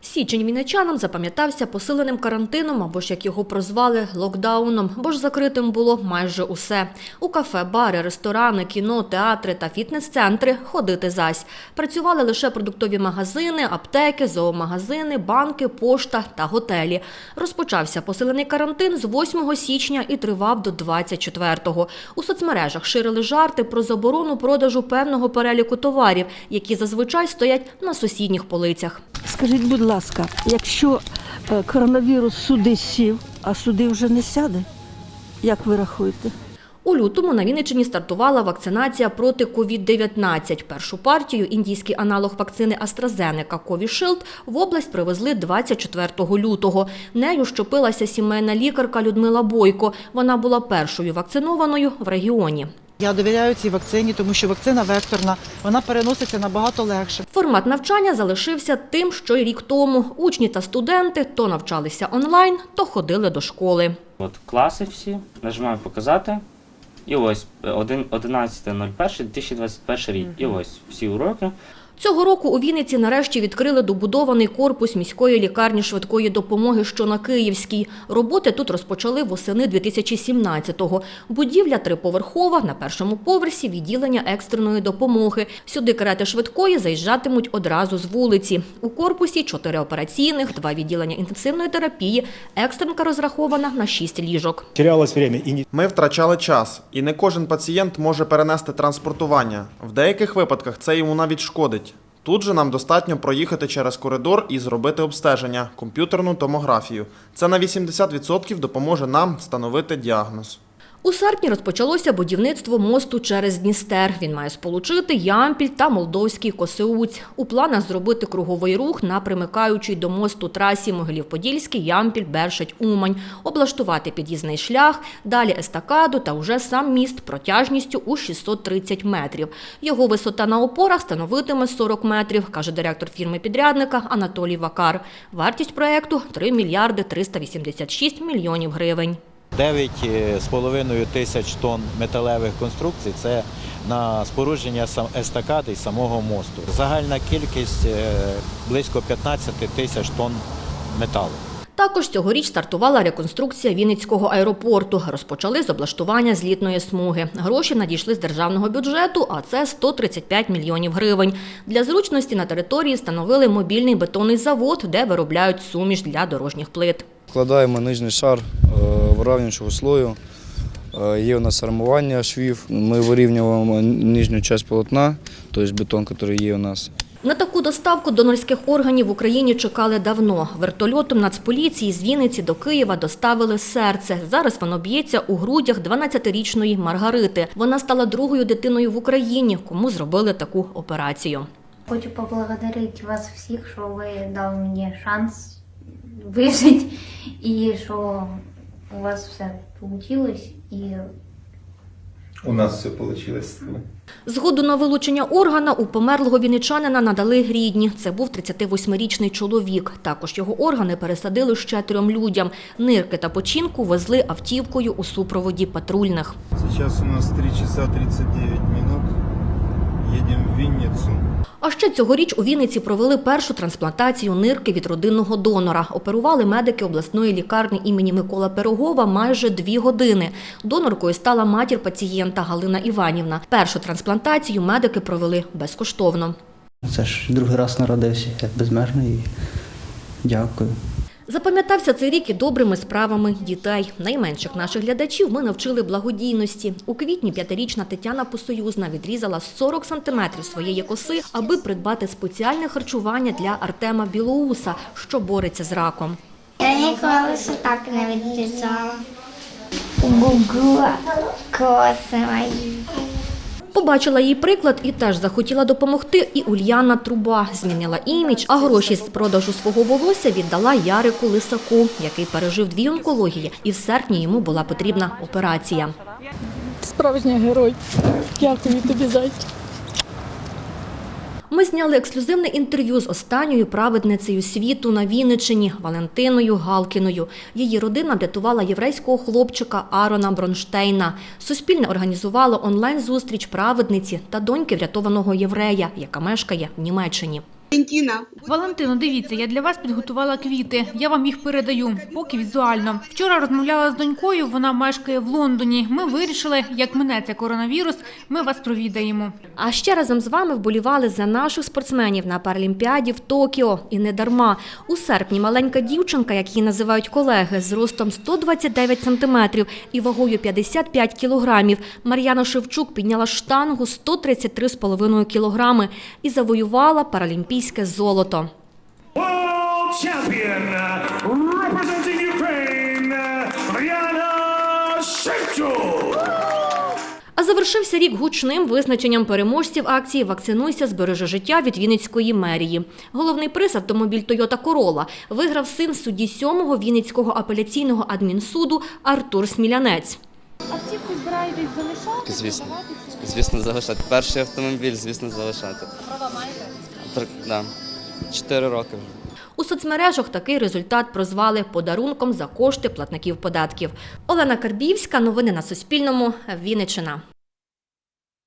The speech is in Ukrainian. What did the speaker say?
Січень вінничанам запам'ятався посиленим карантином або ж як його прозвали локдауном, бо ж закритим було майже усе. У кафе, бари, ресторани, кіно, театри та фітнес-центри ходити зась. Працювали лише продуктові магазини, аптеки, зоомагазини, банки, пошта та готелі. Розпочався посилений карантин з 8 січня і тривав до 24-го. У соцмережах ширили жарти про заборону продажу певного переліку товарів, які зазвичай стоять на сусідніх полицях. Скажіть, будь ласка, якщо е, коронавірус сюди сів, а сюди вже не сяде, як ви рахуєте? У лютому на Вінниччині стартувала вакцинація проти COVID-19. Першу партію, індійський аналог вакцини AstraZeneca Covishield, в область привезли 24 лютого. Нею щепилася сімейна лікарка Людмила Бойко. Вона була першою вакцинованою в регіоні. Я довіряю цій вакцині, тому що вакцина векторна, вона переноситься набагато легше. Формат навчання залишився тим, що й рік тому. Учні та студенти то навчалися онлайн, то ходили до школи. От класи всі, нажимаю показати. І ось е, один- 11.01.2021 рік. І ось всі уроки. Цього року у Вінниці нарешті відкрили добудований корпус міської лікарні швидкої допомоги, що на Київській. Роботи тут розпочали восени 2017-го. Будівля триповерхова, на першому поверсі відділення екстреної допомоги. Сюди карети швидкої заїжджатимуть одразу з вулиці. У корпусі чотири операційних, два відділення інтенсивної терапії. Екстренка розрахована на шість ліжок. терялось время и не Ми втрачали час, і не кожен пацієнт може перенести транспортування. В деяких випадках це йому навіть шкодить. Тут же нам достатньо проїхати через коридор і зробити обстеження, комп'ютерну томографію. Це на 80% допоможе нам встановити діагноз. У серпні розпочалося будівництво мосту через Дністер. Він має сполучити Ямпіль та Молдовський Косеуць. У планах зробити круговий рух на примикаючій до мосту трасі Могилів-Подільський, Ямпіль, Бершать, Умань, облаштувати під'їзний шлях, далі естакаду та уже сам міст протяжністю у 630 метрів. Його висота на опорах становитиме 40 метрів, каже директор фірми-підрядника Анатолій Вакар. Вартість проекту – 3 мільярди 386 мільйонів гривень. 9,5 тисяч тонн металевих конструкцій це на спорудження естакади і самого мосту. Загальна кількість е, близько 15 тисяч тонн металу. Також цьогоріч стартувала реконструкція Вінницького аеропорту. Розпочали з облаштування злітної смуги. Гроші надійшли з державного бюджету, а це 135 мільйонів гривень. Для зручності на території встановили мобільний бетонний завод, де виробляють суміш для дорожніх плит. Вкладаємо нижній шар вирівнюючого слою. Е, Є у нас армування швів. Ми вирівнюємо нижню частину полотна, тобто бетон, який є у нас. На таку доставку донорських органів в Україні чекали давно. Вертольотом Нацполіції з Вінниці до Києва доставили серце. Зараз воно б'ється у грудях 12-річної Маргарити. Вона стала другою дитиною в Україні, кому зробили таку операцію. Хочу поблагодарить вас всіх, що ви дали мені шанс вижити і що у вас все вийшло. І у нас все получилось. Згоду на вилучення органа у померлого вінничанина надали рідні. Це був 38-річний чоловік. Також його органи пересадили ще трьом людям. Нирки та починку везли автівкою у супроводі патрульних. Сейчас у нас 3 часа 39 минут. Едем в Винницу. А ще цьогоріч у Вінниці провели першу трансплантацію нирки від родинного донора. Оперували медики обласної лікарні імені Микола Пирогова майже дві години. Доноркою стала матір пацієнта Галина Іванівна. Першу трансплантацію медики провели безкоштовно. Це ж другий раз народився, я безмежно і дякую. Запам'ятався цей рік і добрими справами дітей. Найменших наших глядачів ми навчили благодійності. У квітні п'ятирічна Тетяна Посоюзна відрізала 40 сантиметрів своєї коси, аби придбати спеціальне харчування для Артема Білоуса, що бореться з раком. я ніколи ще так не відрізала. Гугу, коси мої. Побачила її приклад і теж захотіла допомогти. І Ульяна Труба змінила імідж, а гроші з продажу свого волосся віддала Ярику Лисаку, який пережив дві онкології, і в серпні йому була потрібна операція. Справжній герой. Дякую тобі, зайчик. Ми зняли ексклюзивне інтерв'ю з останньою праведницею світу на Вінниччині Валентиною Галкіною. Її родина врятувала єврейського хлопчика Арона Бронштейна. Суспільне організувало онлайн-зустріч праведниці та доньки врятованого єврея, яка мешкає в Німеччині. Валентино, дивіться, я для вас підготувала квіти. Я вам їх передаю, поки візуально. Вчора розмовляла з донькою, вона мешкає в Лондоні. Ми вирішили, як минеться коронавірус, ми вас провідаємо. А ще разом з вами вболівали за наших спортсменів на Паралімпіаді в Токіо. І не дарма. У серпні маленька дівчинка, як її називають колеги, з ростом 129 сантиметрів і вагою 55 кілограмів. Мар'яна Шевчук підняла штангу 133,5 кілограми і завоювала паралімпійське золото. А завершився рік гучним визначенням переможців акції Вакцинуйся, збережи життя від Вінницької мерії. Головний приз автомобіль Тойота Корола виграв син судді 7-го Вінницького апеляційного адмінсуду Артур Смілянець. А втівку збираєтесь залишати? Звісно. Звісно, залишати. Перший автомобіль, звісно, залишати. Права маєте? Да. Чотири роки вже. У соцмережах такий результат прозвали подарунком за кошти платників податків. Олена Карбівська. Новини на Суспільному. Вінниччина.